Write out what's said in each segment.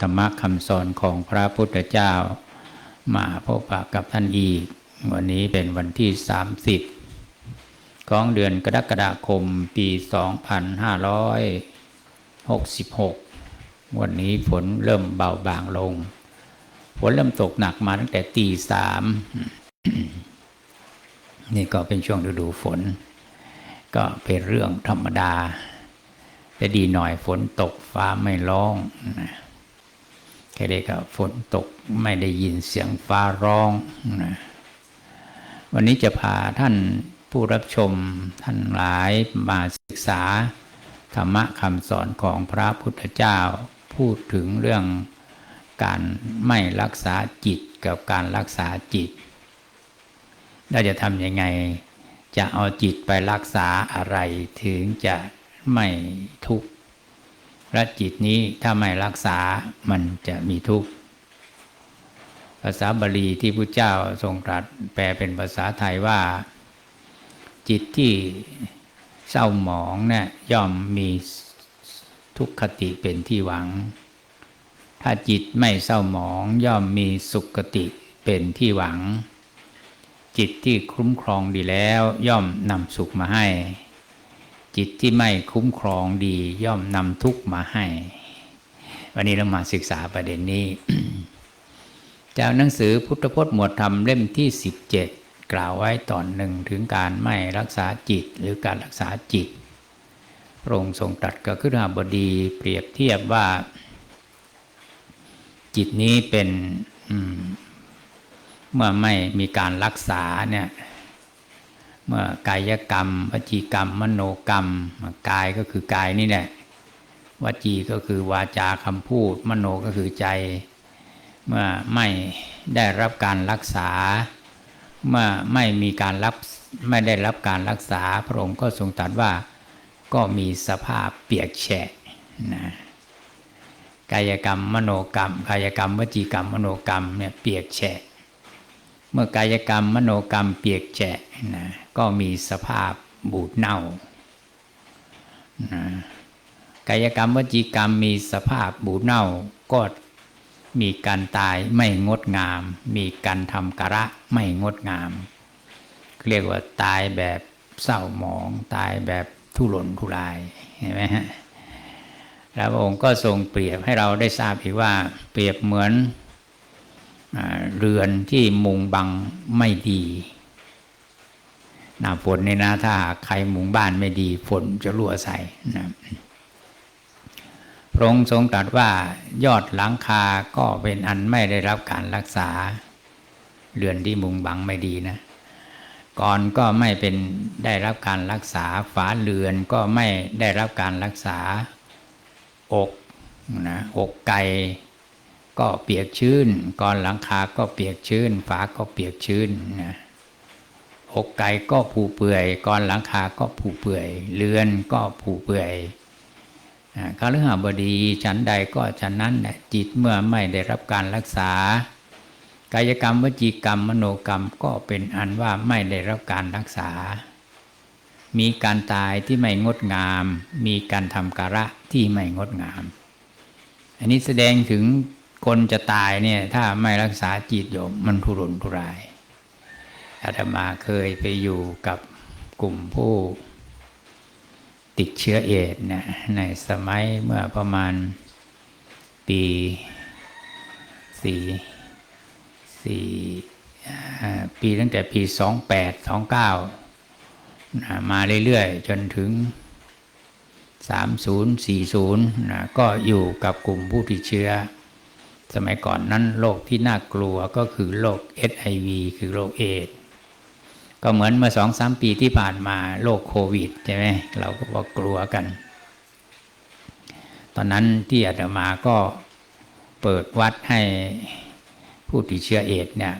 ธรรมะคำสอนของพระพุทธเจ้า มาพบปะกับท่านอีก วันนี้เป็นวันที่ 30 ของเดือนกรกฎาคมปี 2566 วันนี้ฝนเริ่มเบาบางลง ฝนเริ่มตกหนักมาตั้งแต่ตีสามนี่ก็เป็นช่วงฤดูฝน ก็เป็นเรื่องธรรมดาแต่ดีหน่อยฝนตกฟ้าไม่ร้องนะ แค่เด็กก็ฝนตกไม่ได้ยินเสียงฟ้าร้องนะวันนี้จะพาท่านผู้รับชมท่านหลายมาศึกษา ธรรมะคำสอนของพระพุทธเจ้า พูดถึงเรื่องการไม่รักษาจิตกับการรักษาจิตเราจะทำยังไง จะเอาจิตไปรักษาอะไรถึงจะไม่ทุกข์ และจิตนี้ถ้าไม่รักษามันจะมีทุกข์ภาษาบาลีที่พระเจ้าทรงตรัสแปลเป็นภาษาไทยว่า จิตที่เศร้าหมองเนี่ยย่อมมีทุกขติเป็นที่หวัง ถ้าจิตไม่เศร้าหมองย่อมมีสุขติเป็นที่หวัง จิตที่คุ้มครองดีแล้วย่อมนำสุขมาให้ จิตที่ไม่คุ้มครองดีย่อมนำทุกข์มาให้ วันนี้เรามาศึกษาประเด็นนี้ จากหนังสือพุทธพจน์หมวดธรรมเล่มที่ 17 กล่าวไว้ตอนหนึ่งถึงการไม่รักษาจิตหรือการรักษาจิตพระองค์ทรงตรัสกับขึ้นหาบดีเปรียบเทียบว่า จิตนี้เป็นเมื่อไม่มีการรักษาเนี่ย เมื่อกายกรรมวจีกรรม มโนกรรม กายก็คือกายนี่แหละวจีก็คือวาจาคำพูด มโนก็คือใจเมื่อไม่ได้รับการรักษา เมื่อไม่มีการรับไม่ได้รับการรักษา พระองค์ก็ทรงตรัสว่าก็มีสภาพเปียกแฉะนะกายกรรม มโนกรรม กายกรรมวจีกรรม มโนกรรมเนี่ยเปียกแฉะ เมื่อกายกรรมมโนกรรมเปียกแฉะนะก็มีสภาพบูดเน่านะกายกรรมวจีกรรมมีสภาพบูดเน่าก็มีการตายไม่งดงาม มีการทำกระไม่งดงาม เรียกว่าตายแบบเศร้าหมองตายแบบทุรนทุรายเห็นไหมฮะแล้วพระองค์ก็ทรงเปรียบให้เราได้ทราบอีกว่าเปรียบเหมือน เรือนที่มุงบังไม่ดีหน้าฝนในนะถ้าใครมุงบ้านไม่ดีฝนจะรั่วใส่นะพระองค์ทรงตรัสว่ายอดหลังคาก็เป็นอันไม่ได้รับการรักษา เรือนที่มุงบังไม่ดีนะก่อนก็ไม่เป็นได้รับการรักษาฝาเรือนก็ไม่ได้รับการรักษาอกนะอกไก่ ก็เปียกชื้นก่อนหลังคาก็เปียกชื้น ฝาก็เปียกชื้นนะอกไก่ก็ผูเปื่อยก่อนหลังคาก็ผูเปื่อย เรือนก็ผูเปื่อยคาฤหบดีชั้นใดก็ชั้นนั้นจิตเมื่อไม่ได้รับการรักษา กายกรรมวจีกรรมมโนกรรมก็เป็นอันว่าไม่ได้รับการรักษา มีการตายที่ไม่งดงาม มีการทำการะที่ไม่งดงาม อันนี้แสดงถึง คนจะตายเนี่ย ถ้าไม่รักษาจิตโยมมันทุรนทุรายอาตมาเคยไปอยู่กับกลุ่มผู้ติดเชื้อเอดนะในสมัยเมื่อประมาณปีสี่สี่ปีตั้งแต่ปีสองแปดสองเก้ามาเรื่อยๆ จนถึงสามศูนย์สี่ศูนย์ก็อยู่กับกลุ่มผู้ติดเชื้อ สมัยก่อนนั้นโรคที่น่ากลัวก็คือโรค HIV คือโรคเอดก็เหมือนเมื่อสองสามปีที่ผ่านมาโรคโควิดใช่ไหมเราก็บอกกลัวกัน ตอนนั้นที่อาตมาก็เปิดวัดให้ผู้ติดเชื้อเอดเนี่ย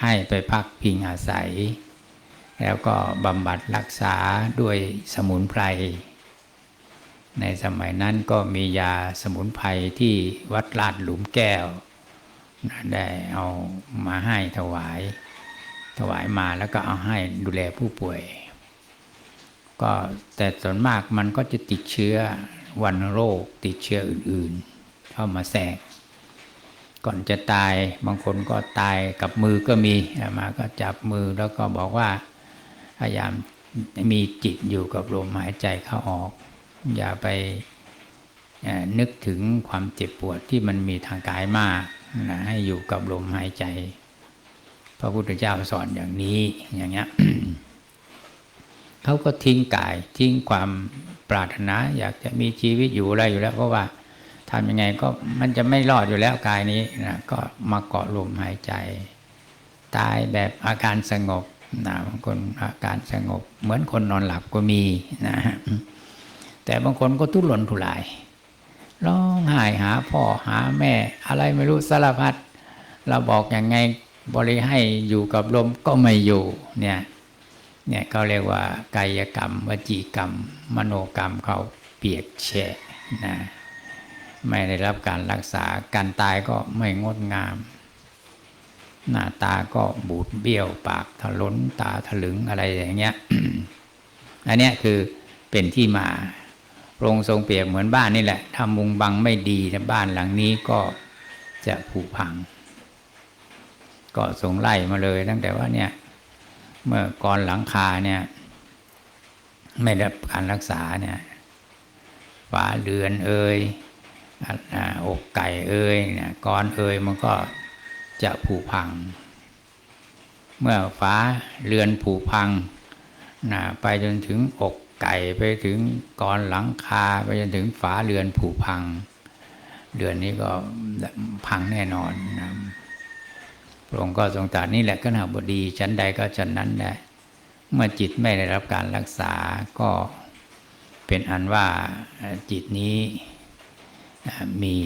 ให้ไปพักพิงอาศัย แล้วก็บำบัดรักษาด้วยสมุนไพร ในสมัยนั้นก็มียาสมุนไพรที่วัดลาดหลุมแก้ว ได้เอามาให้ถวาย ถวายมาแล้วก็เอาให้ดูแลผู้ป่วย ก็แต่ส่วนมากมันก็จะติดเชื้อวันโรคติดเชื้ออื่นๆ เข้ามาแทรกก่อนจะตายบางคนก็ตายกับมือก็มีมาก็จับมือแล้วก็บอกว่าพยายามมีจิตอยู่กับลมหายใจเข้าออก อย่าไปนึกถึงความเจ็บปวดที่มันมีทางกายมากนะให้อยู่กับลมหายใจ พระพุทธเจ้าสอนอย่างนี้อย่างเงี้ยเขาก็ทิ้งกายทิ้งความปรารถนา อยากจะมีชีวิตอยู่อะไรอยู่แล้ว เพราะว่าทำยังไงก็มันจะไม่รอดอยู่แล้วกายนี้นะก็มาเกาะลมหายใจ ตายแบบอาการสงบนะบางคนอาการสงบ เหมือนคนนอนหลับก็มีนะ แต่บางคนก็ทุรนทุรายร้องไห้หาพ่อหาแม่ อะไรไม่รู้สารพัดเราบอกอยังไงบริให้อยู่กับลมก็ไม่อยู่เนี่ยเนี่ยเขาเรียกว่ากายกรรม วจีกรรม มโนกรรมเขาเปียกแฉะนะไม่ได้รับการรักษาการตายก็ไม่งดงาม หน้าตาก็บูดเบี้ยวปากถลนตาถลึงอะไรอย่างเงี้ยอันเนี้ยคือเป็นที่มา โรงทรงเปรียบเหมือนบ้านนี่แหละถ้ามุงบังไม่ดีนะบ้านหลังนี้ก็จะผุพัง ก็ทรงไล่มาเลย ตั้งแต่ว่าเนี่ย เมื่อก่อนหลังคาเนี่ย ไม่ได้การรักษาเนี่ยฝาเรือนเอ่ยอกไก่เอ่ยเนี่ยกรเอ่ยมันก็จะผุพัง เมื่อฝาเรือนผุพังนะไปจนถึงอก ไก่ไปถึงกรหลังคาไปจนถึงฝาเรือนผุพัง เรือนนี้ก็พังแน่นอนนะพระองค์ก็ทรงตรัสนี่แหละก็นาบดีชั้นใดก็ชั้นนั้นแหละเมื่อจิตไม่ได้รับการรักษาก็เป็นอันว่าจิตนี้มี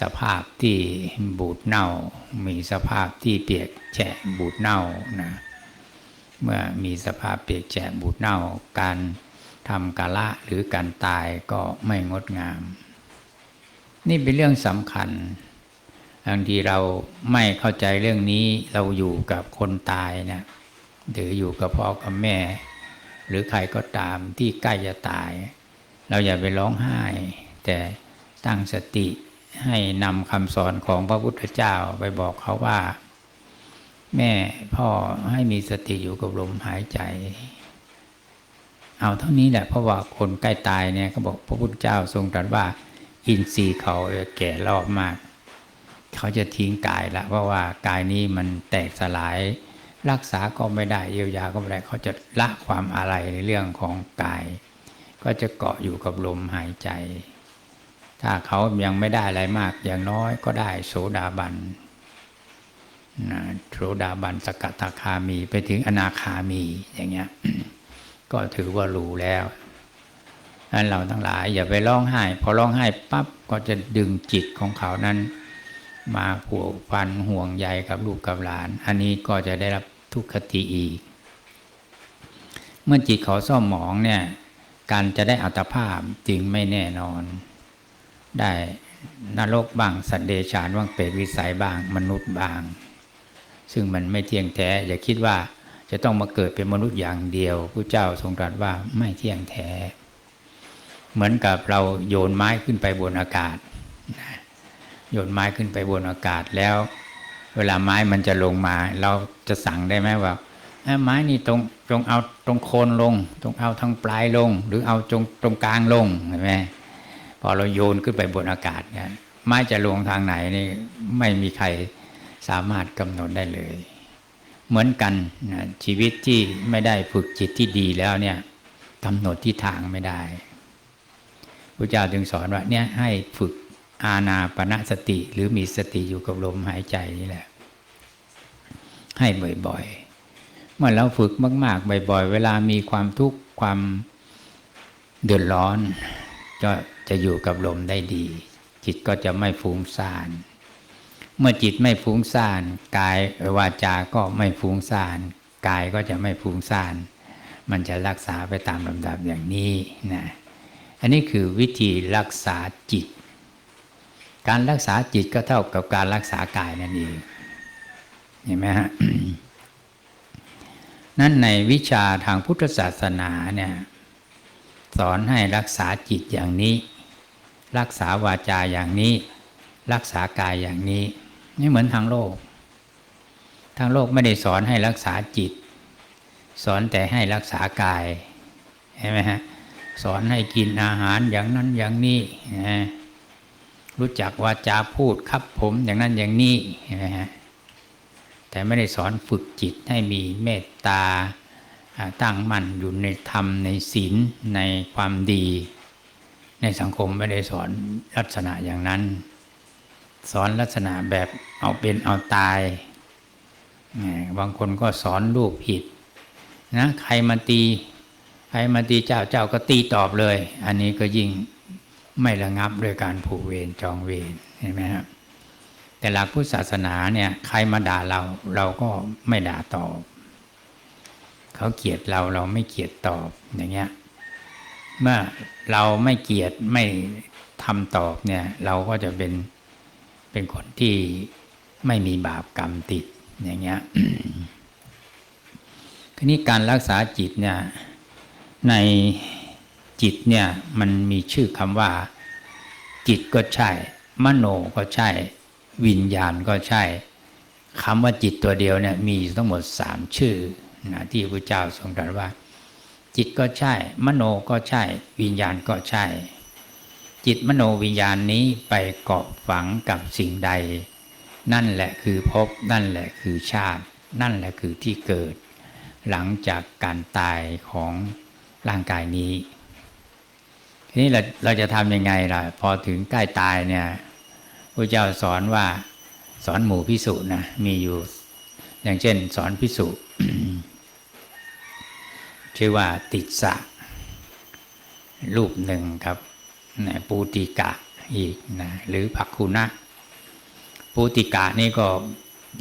สภาพที่บูดเน่า มีสภาพที่เปียกแฉะบูดเน่านะ เมื่อมีสภาพเปียกแฉะบูดเน่าการทำกาละหรือการตายก็ไม่งดงาม นี่เป็นเรื่องสำคัญบางทีเราไม่เข้าใจเรื่องนี้เราอยู่กับคนตายนะหรืออยู่กับพ่อกับแม่ หรือใครก็ตามที่ใกล้จะตาย เราอย่าไปร้องไห้ แต่ตั้งสติให้นำคำสอนของพระพุทธเจ้าไปบอกเขาว่า แม่พ่อให้มีสติอยู่กับลมหายใจ เอาเท่านี้แหละเพราะว่าคนใกล้ตายเนี่ยเขาบอกพระพุทธเจ้าทรงตรัสว่า อินทรีย์เขาแก่รอบมาก เขาจะทิ้งกายละเพราะว่ากายนี้มันแตกสลาย รักษาก็ไม่ได้เยียวยาก็ไม่ได้เขาจะละความอะไรในเรื่องของกาย ก็จะเกาะอยู่กับลมหายใจ ถ้าเขายังไม่ได้อะไรมากอย่างน้อยก็ได้โสดาบัน โสดาบันสกัตาคามีไปถึงอนาคามีอย่างเงี้ย ก็ถือว่ารู้แล้วนั้นเราทั้งหลาย อย่าไปร้องไห้ พอร้องไห้ปั๊บก็จะดึงจิตของเขานั้น มาผูกพันห่วงใยกับลูกกับหลาน อันนี้ก็จะได้รับทุกขติอีก เมื่อจิตเขาซ่อมหมองเนี่ย การจะได้อัตภาพจึงไม่แน่นอน ได้นรกบ้างสัตว์เดชานบ้างเปรตวิสัยบ้างมนุษย์บ้าง ซึ่งมันไม่เที่ยงแท้ อย่าคิดว่าจะต้องมาเกิดเป็นมนุษย์อย่างเดียวผู้เจ้าทรงตรัสว่าไม่เที่ยงแท้ เหมือนกับเราโยนไม้ขึ้นไปบนอากาศ โยนไม้ขึ้นไปบนอากาศแล้ว เวลาไม้มันจะลงมา เราจะสั่งได้ไหมว่าไม้นี่ตรงตรงเอาตรงโคนลง ตรงเอาทางปลายลง หรือเอาตรงตรงกลางลงเห็นไหมพอเราโยนขึ้นไปบนอากาศเนี่ยไม้จะลงทางไหนนี่ไม่มีใคร สามารถกำหนดได้เลย เหมือนกันนะชีวิตที่ไม่ได้ฝึกจิตที่ดีแล้วเนี่ยกำหนดที่ทางไม่ได้พระเจ้าจึงสอนว่าเนี่ยให้ฝึกอาณาปณะสติ หรือมีสติอยู่กับลมหายใจนี่แหละ ให้บ่อยๆ เมื่อเราฝึกมากๆ บ่อย ๆ เวลามีความทุกข์ความเดือดร้อน ก็จะอยู่กับลมได้ดี จิตก็จะไม่ฟุ้งซ่าน เมื่อจิตไม่ฟุ้งซ่านกายวาจาก็ไม่ฟุ้งซ่านกายก็จะไม่ฟุ้งซ่าน มันจะรักษาไปตามลำดับอย่างนี้นะอันนี้คือวิธีรักษาจิต การรักษาจิตก็เท่ากับการรักษากายนั่นเองเห็นไหมฮะนั่นในวิชาทางพุทธศาสนาเนี่ยสอนให้รักษาจิตอย่างนี้ รักษาวาจาอย่างนี้ รักษากายอย่างนี้ ไม่เหมือนทางโลก ทางโลกไม่ได้สอนให้รักษาจิต สอนแต่ให้รักษากายเห็นไหมฮะสอนให้กินอาหารอย่างนั้นอย่างนี้รู้จักวาจาพูดครับผมอย่างนั้นอย่างนี้เห็นไหมฮะแต่ไม่ได้สอนฝึกจิตให้มีเมตตาตั้งมั่นอยู่ในธรรมในศีลในความดี ในสังคมไม่ได้สอนลักษณะอย่างนั้น สอนลักษณะแบบเอาเป็นเอาตาย บางคนก็สอนลูกผิดนะใครมาตี ใครมาตีเจ้าเจ้าก็ตีตอบเลย อันนี้ก็ยิ่งไม่ระงับด้วยการผูกเวรจองเวรเห็นไหมครับแต่หลักพุทธศาสนาเนี่ยใครมาด่าเราเราก็ไม่ด่าตอบ เขาเกลียดเราเราไม่เกลียดตอบอย่างเงี้ยเมื่อเราไม่เกลียดไม่ทำตอบเนี่ยเราก็จะเป็น เป็นคนที่ไม่มีบาปกรรมติดอย่างเงี้ยทีนี้การรักษาจิตเนี่ยในจิตเนี่ยมันมีชื่อคำว่า จิตก็ใช่ มโนก็ใช่ วิญญาณก็ใช่คำว่าจิตตัวเดียวเนี่ยมีทั้งหมดสามชื่อนะที่พระเจ้าทรงตรัสว่า จิตก็ใช่ มโนก็ใช่ วิญญาณก็ใช่ จิตมโนวิญญาณนี้ไปเกาะฝังกับสิ่งใด นั่นแหละคือภพนั่นแหละคือชาติ นั่นแหละคือที่เกิด หลังจากการตายของร่างกายนี้ ทีนี้เราเราจะทำยังไงล่ะ พอถึงใกล้ตายเนี่ยพระเจ้าสอนว่าสอนหมู่พิสุนะมีอยู่อย่างเช่น สอนพิสุชื่อว่าติสสะรูปหนึ่งครับ นะปูติกะอีกนะหรือภักคุนะปูติกะนี่ก็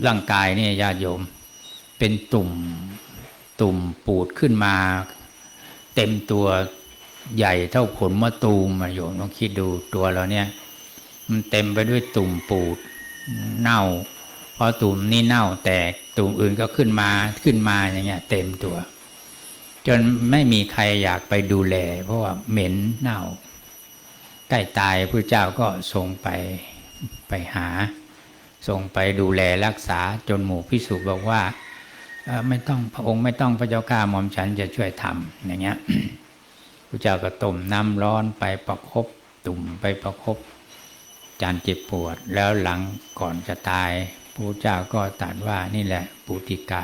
ร่างกายนี่ญาติโยม เป็นตุ่มตุ่มปูดขึ้นมา เต็มตัวใหญ่เท่าผลมะตูมโยมลองคิดดูตัวเราเนี่ย มันเต็มไปด้วยตุ่มปูดเน่าพอตุ่มนี่เน่าแตกตุ่มอื่นก็ขึ้นมาขึ้นมาอย่างเงี้ย เต็มตัว จนไม่มีใครอยากไปดูแล เพราะว่าเหม็นเน่า ใกล้ตายพระเจ้าก็ทรงไปไปหาทรงไปดูแลรักษาจนหมู่พิสุบอกว่าไม่ต้องพระองค์ไม่ต้องพระเจ้าข้าหม่อมฉันจะช่วยทำอย่างเงี้ยพระเจ้าก็ต้มน้ำร้อนไปประคบตุ่มไปประคบจานเจ็บปวด แล้วหลังก่อนจะตายพระเจ้าก็ตรัสว่านี่แหละปุติกะ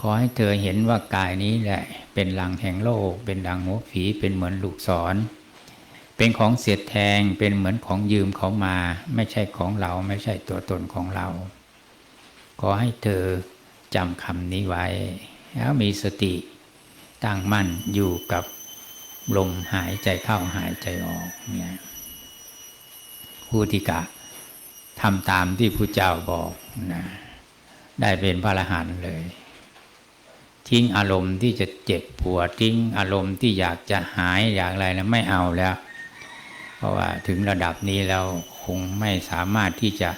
ขอให้เธอเห็นว่ากายนี้แหละ เป็นหลังแห่งโลก เป็นดังหัวผีเป็นเหมือนลูกศร เป็นของเสียดแทงเป็นเหมือนของยืมเขามา ไม่ใช่ของเราไม่ใช่ตัวตนของเรา ขอให้เธอจำคำนี้ไว้ แล้วมีสติตั้งมั่นอยู่กับลมหายใจเข้าหายใจออกเนี่ยผู้ที่กะทำตามที่พระเจ้าบอกนะได้เป็นพระอรหันต์เลย ทิ้งอารมณ์ที่จะเจ็บปวดทิ้งอารมณ์ที่อยากจะหายอยากอะไรนะไม่เอาแล้ว ราะว่าถึงระดับนี้แล้วคงไม่สามารถที่จะ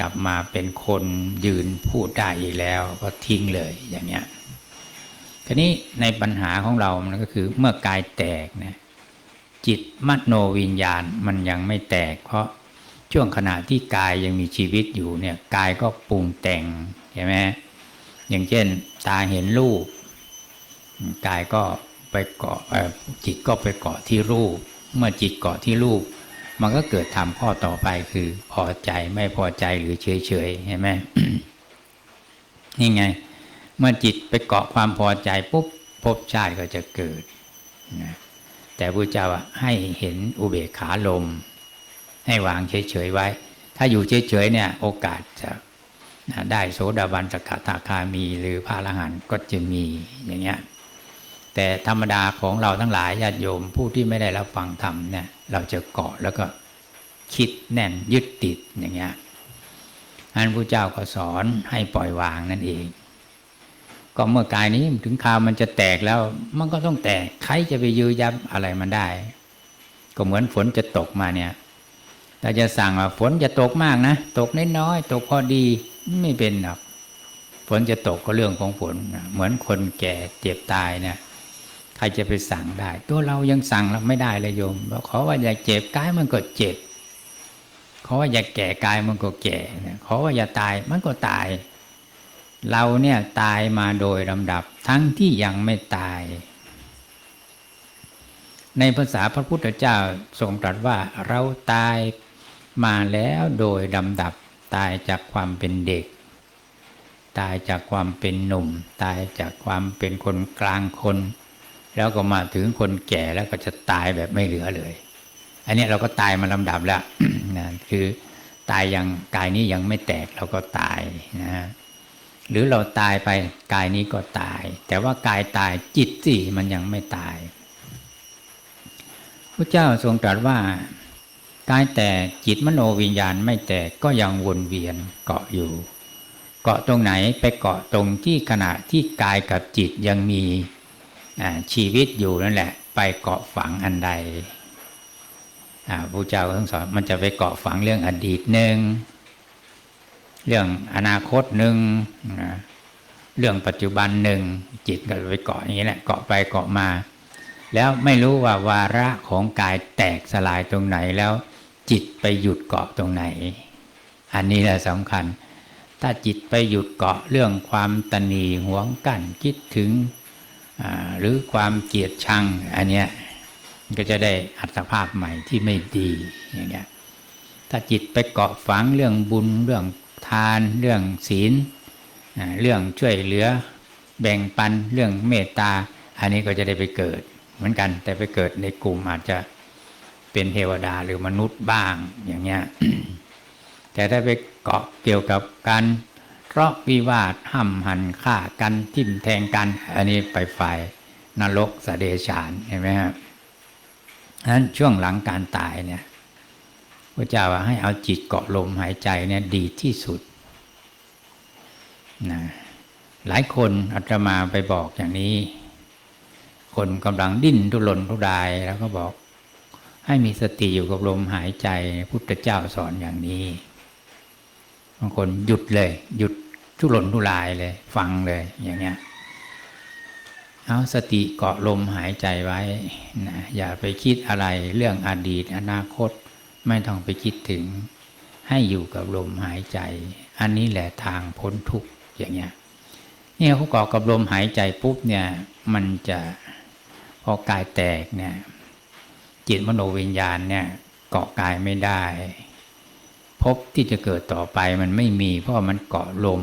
กลับมาเป็นคนยืนพูดได้อีกแล้ว ก็ทิ้งเลยอย่างเงี้ยทีนี้ในปัญหาของเรา มันก็คือเมื่อกายแตกนะจิตมโนวิญญาณมันยังไม่แตก เพราะช่วงขณะที่กายยังมีชีวิตอยู่เนี่ยกายก็ปรุงแต่งใช่ไหมอย่างเช่น ตาเห็นรูปกายก็ไปเกาะจิตก็ไปเกาะที่รูป เมื่อจิตเกาะที่รูป มันก็เกิดทำข้อต่อไปคือพอใจไม่พอใจหรือเฉยเฉยเห็นไหมนี่ไง เมื่อจิตไปเกาะความพอใจปุ๊บภพชาติก็จะเกิดนะแต่พระเจ้าอะให้เห็นอุเบกขาลม ให้วางเฉยๆไว้ ถ้าอยู่เฉยๆเนี่ย โอกาสจะนะได้โสดาบันสกทาคามี หรือพระอรหันต์ก็จะมีอย่างเงี้ย แต่ธรรมดาของเราทั้งหลายญาติโยมผู้ที่ไม่ได้รับฟังธรรมเนี่ยเราจะเกาะแล้วก็คิดแน่นยึดติดอย่างเงี้ยอันพระเจ้าก็สอนให้ปล่อยวางนั่นเอง ก็เมื่อกายนี้ถึงคราวมันจะแตกแล้วมันก็ต้องแตกใครจะไปยื้อยับอะไรมันได้ ก็เหมือนฝนจะตกมาเนี่ยแต่จะสั่งว่าฝนจะตกมากนะ ตกน้อยๆตกพอดีไม่เป็นหรอกฝนจะตกก็เรื่องของฝนเหมือนคนแก่เจ็บตายเนี่ย ใครจะไปสั่งได้ ตัวเรายังสั่งเราไม่ได้เลยโยมเราขอว่าอย่าเจ็บกายมันก็เจ็บขอว่าอย่าแก่กายมันก็แก่ขอว่าอย่าตายมันก็ตาย เราเนี่ยตายมาโดยลำดับ ทั้งที่ยังไม่ตาย ในภาษาพระพุทธเจ้าทรงตรัสว่าเราตายมาแล้วโดยลำดับ ตายจากความเป็นเด็ก ตายจากความเป็นหนุ่ม ตายจากความเป็นคนกลางคน แล้วก็มาถึงคนแก่แล้วก็จะตายแบบไม่เหลือเลย อันนี้เราก็ตายมาลำดับแล้วนะคือตายยังกายนี้ยังไม่แตกเราก็ตายนะฮะหรือเราตายไปกายนี้ก็ตาย แต่ว่ากายตายจิตสิมันยังไม่ตายพระเจ้าทรงตรัสว่ากายแต่จิตมโนวิญญาณไม่แตกก็ยังวนเวียนเกาะอยู่ เกาะตรงไหนไปเกาะตรงที่ขณะที่กายกับจิตยังมี ชีวิตอยู่นั่นแหละ ไปเกาะฝังอันใดพระเจ้าทั้งสอนมันจะไปเกาะฝังเรื่องอดีตหนึ่งเรื่องอนาคตหนึ่งเรื่องปัจจุบันหนึ่งจิตก็ไปเกาะอย่างนี้แหละเกาะไปเกาะมา แล้วไม่รู้ว่าวาระของกายแตกสลายตรงไหนแล้ว จิตไปหยุดเกาะตรงไหน อันนี้แหละสำคัญ ถ้าจิตไปหยุดเกาะเรื่องความตนีหวงกันคิดถึง หรือความเกลียดชังอันเนี้ยก็จะได้อัตภาพใหม่ที่ไม่ดีอย่างเงี้ยถ้าจิตไปเกาะฝังเรื่องบุญเรื่องทานเรื่องศีลเรื่องช่วยเหลือแบ่งปันเรื่องเมตตา อันนี้ก็จะได้ไปเกิดเหมือนกัน แต่ไปเกิดในกลุ่มอาจจะเป็นเทวดาหรือมนุษย์บ้างอย่างเงี้ยแต่ถ้าไปเกาะเกี่ยวกับการ ทะเลาะวิวาทห้ำหันฆ่ากันทิ่มแทงกัน อันนี้ไปฝ่ายนรกสเดชานเห็นไหมครับนั้นช่วงหลังการตายเนี่ยพระเจ้าว่าให้เอาจิตเกาะลมหายใจเนี่ยดีที่สุดนะหลายคนอาตมาไปบอกอย่างนี้ คนกำลังดิ้นทุรนทุรายแล้วก็บอก ให้มีสติอยู่กับลมหายใจ พุทธเจ้าสอนอย่างนี้ บางคนหยุดเลย หยุดทุรนทุรายเลย ฟังเลยอย่างเงี้ยเอาสติเกาะลมหายใจไว้นะอย่าไปคิดอะไรเรื่องอดีตอนาคตไม่ต้องไปคิดถึง ให้อยู่กับลมหายใจ อันนี้แหละทางพ้นทุกข์อย่างเงี้ยเนี่ยเขาเกาะกับลมหายใจปุ๊บเนี่ย มันจะพอกายแตกเนี่ยจิตมโนวิญญาณเนี่ยเกาะกายไม่ได้ พบที่จะเกิดต่อไปมันไม่มี เพราะมันเกาะลม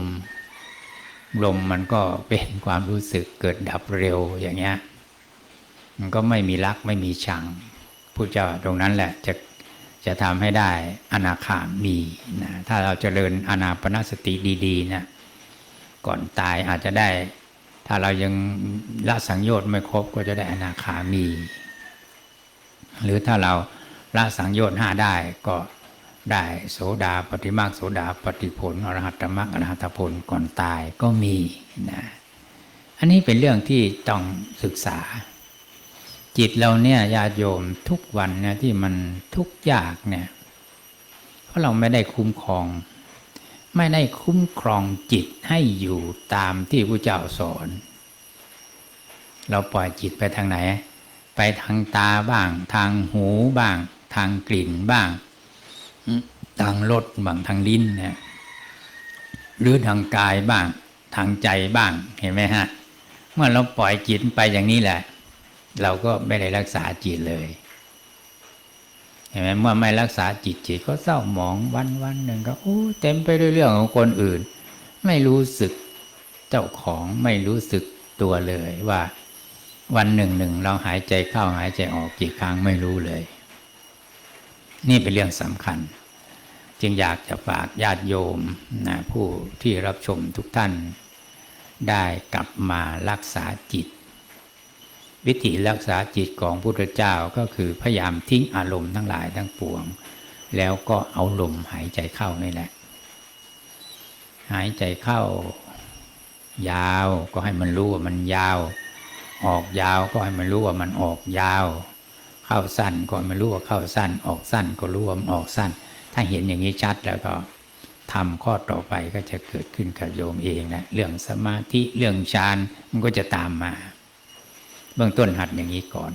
ลมมันก็เป็นความรู้สึกเกิดดับเร็วอย่างเงี้ยมันก็ไม่มีรักไม่มีชังผู้เจ้าตรงนั้นแหละจะจะทำให้ได้อนาคามีนะถ้าเราจเจริญอนาปนสติดีๆนะก่อนตายอาจจะได้ ถ้าเรายังละสังโยชน์ไม่ครบก็จะได้อนาคามี หรือถ้าเราละสังโยชน์ห้าได้ก็ ได้โสดาปฏิมาคโสดาปฏิผลอรหัตมรรคอรหัตผลก่อนตายก็มีนะอันนี้เป็นเรื่องที่ต้องศึกษา จิตเราเนี่ยญาติโยมทุกวันเนี่ยที่มันทุกข์ยากเนี่ยเพราะเราไม่ได้คุ้มครอง ไม่ได้คุ้มครองจิตให้อยู่ตามที่พระเจ้าสอน เราปล่อยจิตไปทางไหน ไปทางตาบ้าง ทางหูบ้าง ทางกลิ่นบ้าง ทางรสบ้างทางลิ้นนี่ยหรือทางกายบ้าง ทางใจบ้างเห็นไหมฮะ เมื่อเราปล่อยจิตไปอย่างนี้แหละ เราก็ไม่ได้รักษาจิตเลยเห็นไหมเมื่อไม่รักษาจิตจิตก็เศร้าหมองวันวันหนึ่งก็โอ้เต็มไปด้วยเรื่องของคนอื่น ไม่รู้สึกเจ้าของไม่รู้สึกตัวเลยว่า วันหนึ่งหนึ่งเราหายใจเข้าหายใจออกกี่ครั้งไม่รู้เลย นี่เป็นเรื่องสำคัญ จึงอยากจะฝากญาติโยมนะผู้ที่รับชมทุกท่าน ได้กลับมารักษาจิต วิธีรักษาจิตของพุทธเจ้าก็คือพยายามทิ้งอารมณ์ทั้งหลายทั้งปวง แล้วก็เอาลมหายใจเข้านี่แหละ หายใจเข้า ยาวก็ให้มันรู้ว่ามันยาว ออกยาวก็ให้มันรู้ว่ามันออกยาว เข้าสั้นก็ให้มันรู้ว่าเข้าสั้น ออกสั้นก็รู้ว่ามันออกสั้น ถ้าเห็นอย่างนี้ชัดแล้วก็ทำข้อต่อไปก็จะเกิดขึ้นกับโยมเองนะเรื่องสมาธิเรื่องฌานมันก็จะตามมา เบื้องต้นหัดอย่างนี้ก่อน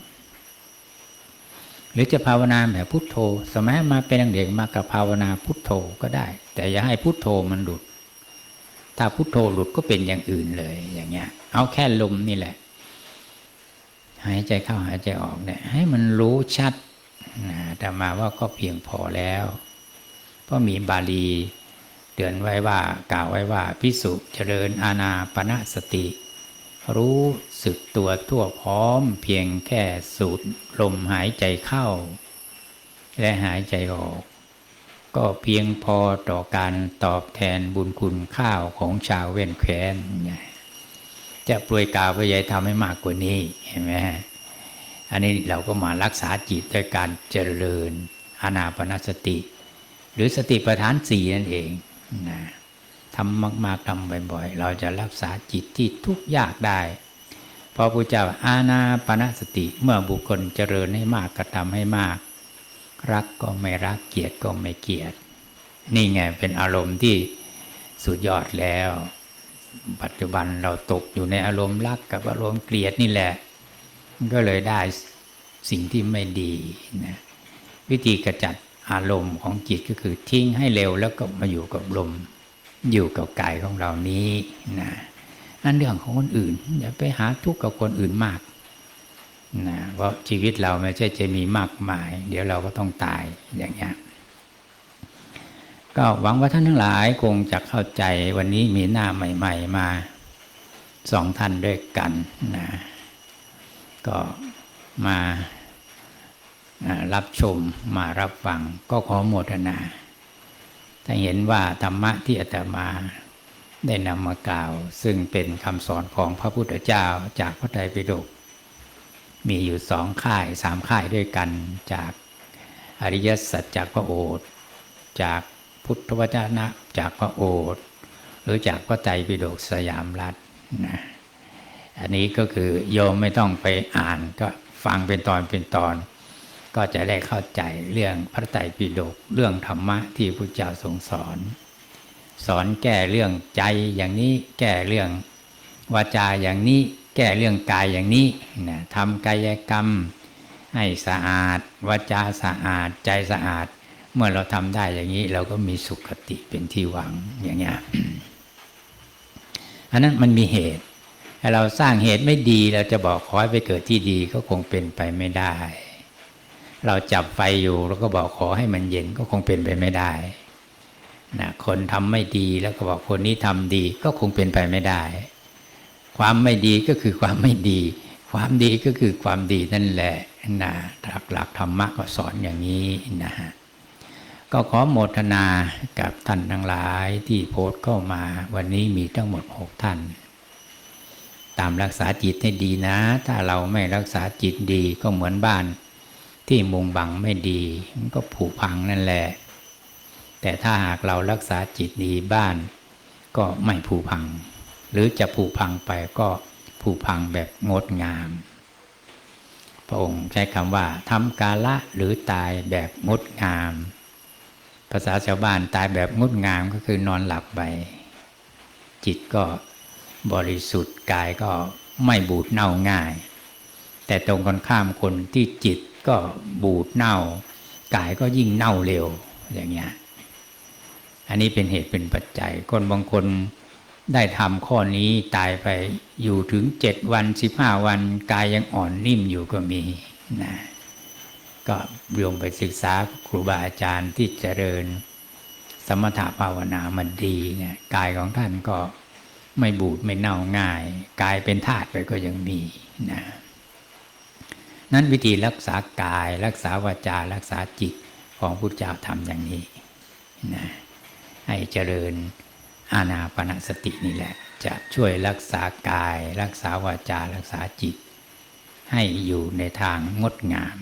หรือจะภาวนาแบบพุทโธ สมัยมาเป็นเด็กมากับภาวนาพุทโธก็ได้ แต่อย่าให้พุทโธมันหลุด ถ้าพุทโธหลุดก็เป็นอย่างอื่นเลยอย่างเงี้ย เอาแค่ลมนี่แหละ หายใจเข้าหายใจออกเนี่ยให้มันรู้ชัดแต่มาว่าก็เพียงพอแล้ว เพราะมีบาลีเตือนไว้ว่ากล่าวไว้ว่าพิสุเจริญอาณาปณะสติ รู้สึกตัวทั่วพร้อม เพียงแค่สูดลมหายใจเข้า และหายใจออก ก็เพียงพอต่อการตอบแทนบุญคุณข้าวของชาวเว้นแคว้น จะปลวยกาวพยายทำให้มากกว่านี้เห็นไหมอันนี้เราก็มารักษาจิตด้วยการเจริญอานาปนสติ หรือสติปัฏฐานสี่นั่นเองนะทำมากๆทำบ่อยๆ เราจะรักษาจิตที่ทุกยากได้พราะพระเจ้าอาณาปณสติเมื่อบุคคลเจริญให้มากกระทำให้มาก รักก็ไม่รักเกลียดก็ไม่เกลียด นี่ไงเป็นอารมณ์ที่สุดยอดแล้ว ปัจจุบันเราตกอยู่ในอารมณ์รักกับอารมณ์เกลียดนี่แหละ ก็เลยได้สิ่งที่ไม่ดีนะวิธีกระจัดอารมณ์ของจิตก็คือทิ้งให้เร็วแล้วก็มาอยู่กับลม อยู่กับกายของเรานี้นะนั่นเรื่องของคนอื่น อย่าไปหาทุกข์กับคนอื่นมากนะเพราะชีวิตเราไม่ใช่จะมีมากมาย เดี๋ยวเราก็ต้องตายอย่างเงี้ย ก็หวังว่าท่านทั้งหลายคงจะเข้าใจวันนี้มีหน้าใหม่ ๆ มาสองท่านด้วยกันนะก็มารับชมมารับฟังก็ขอโมทนา ถ้าเห็นว่าธรรมะที่อาตมาได้นำมากล่าว ซึ่งเป็นคำสอนของพระพุทธเจ้าจากพระไตรปิฎกมีอยู่สองค่ายสามค่ายด้วยกันจากอริยสัจจากพระโอษฐ์จาก พุทธวจนะ จากพระโอษฐ์หรือจากพระไตรปิฎกสยามรัฐนะอันนี้ก็คือโยมไม่ต้องไปอ่านก็ฟังเป็นตอนเป็นตอน ก็จะได้เข้าใจเรื่องพระไตรปิฎกเรื่องธรรมะที่พระเจ้าทรงสอน สอนแก้เรื่องใจอย่างนี้แก้เรื่องวาจาอย่างนี้แก้เรื่องกายอย่างนี้นะทำกายกรรมให้สะอาดวาจาสะอาดใจสะอาด เมื่อเราทำได้อย่างนี้ เราก็มีสุขติเป็นที่หวังอย่างเงี้ยอันนั้นมันมีเหตุถ้าเราสร้างเหตุไม่ดี เราจะบอกขอให้ไปเกิดที่ดีก็คงเป็นไปไม่ได้ เราจับไฟอยู่แล้วก็บอกขอให้มันเย็นก็คงเป็นไปไม่ได้นะคนทำไม่ดีแล้วก็บอกคนนี้ทำดีก็คงเป็นไปไม่ได้ ความไม่ดีก็คือความไม่ดี ความดีก็คือความดีนั่นแหละนะหลักหลักธรรมะก็สอนอย่างนี้นะฮะ ก็ขอโมทนากับท่านทั้งหลายที่โพสต์เข้ามา วันนี้มีทั้งหมดหกท่าน ตามรักษาจิตให้ดีนะ ถ้าเราไม่รักษาจิตดีก็เหมือนบ้าน ที่มุงบังไม่ดี มันก็ผุพังนั่นแหละ แต่ถ้าหากเรารักษาจิตดีบ้าน ก็ไม่ผุพัง หรือจะผุพังไปก็ผุพังแบบงดงาม พระองค์ใช้คำว่าทำกาละหรือตายแบบงดงาม ภาษาชาวบ้านตายแบบงดงามก็คือนอนหลับไปจิตก็บริสุทธิ์กายก็ไม่บูดเน่าง่าย แต่ตรงกันข้ามคนที่จิตก็บูดเน่ากายก็ยิ่งเน่าเร็วอย่างเงี้ยอันนี้เป็นเหตุเป็นปัจจัย คนบางคนได้ทำข้อนี้ตายไปอยู่ถึงเจ็ดวันสิบห้าวัน กายยังอ่อนนิ่มอยู่ก็มีนะ ก็รวมไปศึกษาครูบาอาจารย์ที่เจริญ สมถะภาวนามันดีเนี่ยกายของท่านก็ไม่บูดไม่เน่าง่าย กายเป็นธาตุไปก็ยังมีนะนั้นวิธีรักษากายรักษาวาจารักษาจิตของพุทธเจ้าทำอย่างนี้นะให้เจริญอาณาปณะสตินี่แหละ จะช่วยรักษากาย รักษาวาจารักษาจิต ให้อยู่ในทางงดงาม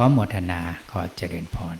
ขอโมทนาขอเจริญพร